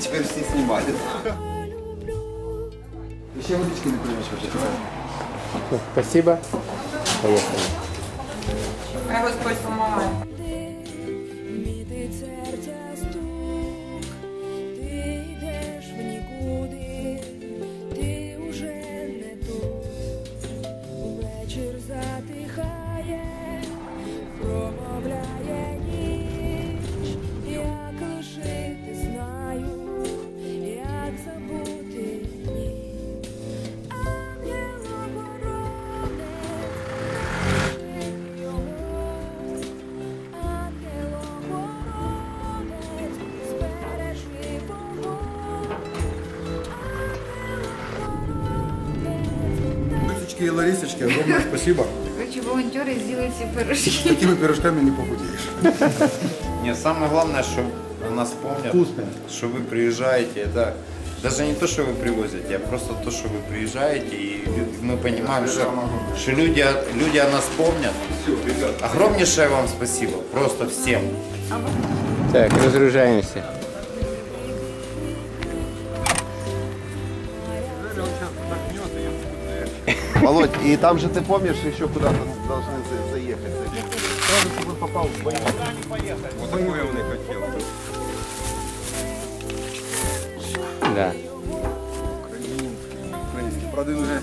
Теперь все снимают. Еще водички не Спасибо. Поехали. Господь помагає. Ангел-охоронець, Лисочки и Ларисочки, огромное спасибо. Короче, волонтери з'їли ці пирожки. Такими пирожками не похудеешь. Нет, самое главное, что о нас помнят, Вкусно. что вы приезжаете. Это даже не то, что вы привозите, а просто то, что вы приезжаете, и лю- мы понимаем, что, что люди, о- люди о нас помнят. Огромнейшее вам спасибо, просто всем. Так, разгружаемся. Володь, и там же ты помнишь еще куда-то должны за- заехать? Сразу, чтобы попал в бой. Вот такое он и хотел. Да. Український. Правда, він вже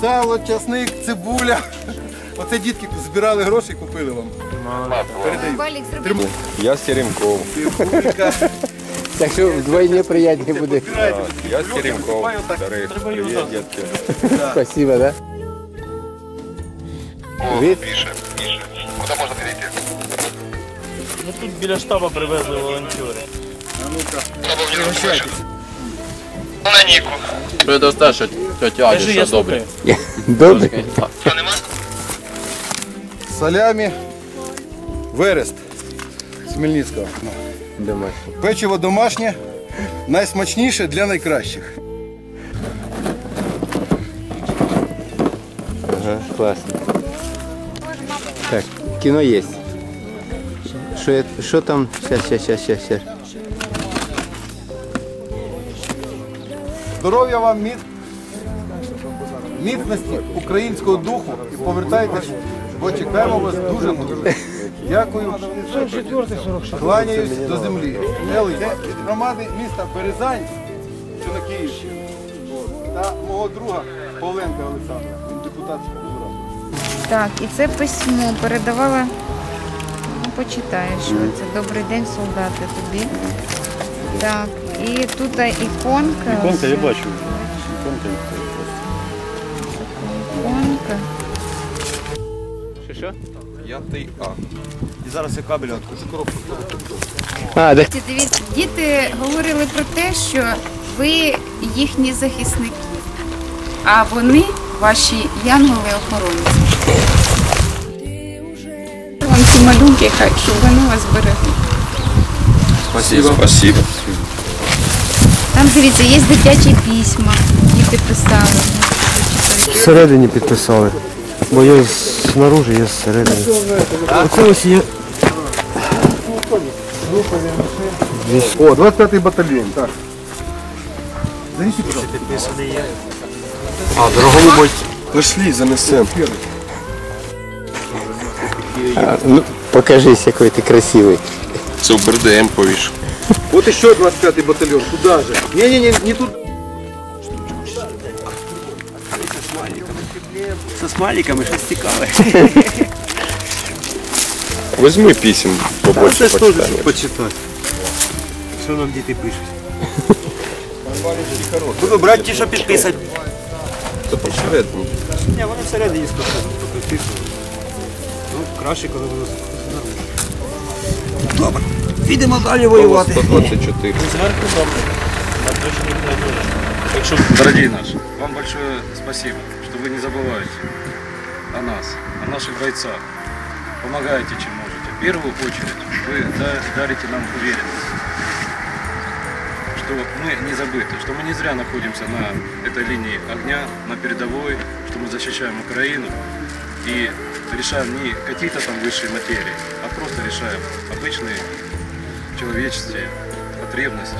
сало, часник, цибуля. Оце дітки збирали гроші і купили вам. Передаю. Валік зробив. Я з Теремков. Цибулька. так що вдвойне приятнее буде. Я з Теремков. Старих. Привіт, дітки. Спасибо, да? Привіт. Ну тут біля штабу привезли волонтери. Предосташа тетя Аді, Кажи, що я добре. слухаю. Добре. Салямі. Верест. З Хмельницького. Домашній. Печиво домашнє, найсмачніше для найкращих. Ага, класно. Так, кіно є. Що, що там? Сейчас, сейчас, сейчас, сейчас. Здоров'я вам, міц... міцності українського духу і повертайтесь, бо чекаємо вас дуже Дякую. Кланяюсь до землі. Громади міста Березань, що на Київщині. Та мого друга Павленка Олександра, він депутатська рада. Так, і це письмо передавала. Ну, почитаєш, що це. Добрий день, солдати, тобі. Так, і тут іконка. Іконка, я бачу. Іконка. Іконка. Що, що? П'ятий А. І зараз я кабель откручу. А, так. Дивіться, діти говорили про те, що ви їхні захисники, а вони ваші янголи-охоронці. Вон ці малюнки, хай, щоб вони вас берегли. Спасибо. Спасибо. Там дивіться, є дитячі письма, діти писали. Всередині підписали. Бо я знаружи, я зсередини. Оце ось є. О, 25-й батальйон, так. Занеси, пожалуйста. А, дорогову Пошли, занесем. А, ну, покажись, який ти красивий. Супер ДМ повіш. Вот еще 25-й батальон. Туда же. Не-не-не, не тут. Це смайликами щось цікаве. Возьми писем побольше Це ж теж щоб почитати. Що нам діти пишуть? Буду Брати ті, що підписати. Це посередині. Ні, вони всередині підписують. Ну, краще, коли воно Добре. Підемо далі воювати. 124. Зверху добре. Дорогие наши, вам большое спасибо, вы не забываете о нас, о наших бойцах. Помогаете, чем можете. В первую очередь вы да- дарите нам уверенность, что мы не забыты, что мы не зря находимся на этой линии огня, на передовой, что мы защищаем Украину и решаем не какие-то там высшие материи, а просто решаем обычные человеческие потребности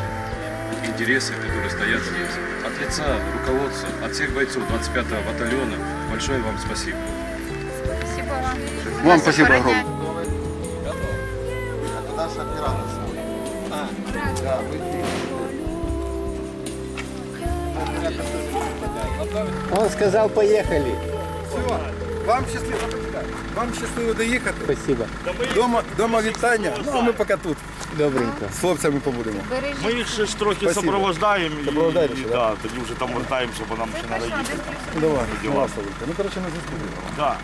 интересы, которые стоят здесь. Лица руководства, от всех бойцов 25-го батальона большое вам спасибо. Спасибо вам. Вам спасибо. Это наш. Да, вы- Он сказал, поехали. Все, вам щасливо. Вам щасливо доїхати. Спасибо. Дома, дома вітання. Ну, а ми поки тут Добренько. з хлопцями побудемо. Ми їх ще ж трохи Спасибо. супроводжаємо і, да, тоді вже там вертаємо, щоб нам ще треба їхати. Давай. Ну, коротше, на зв'язку. Да.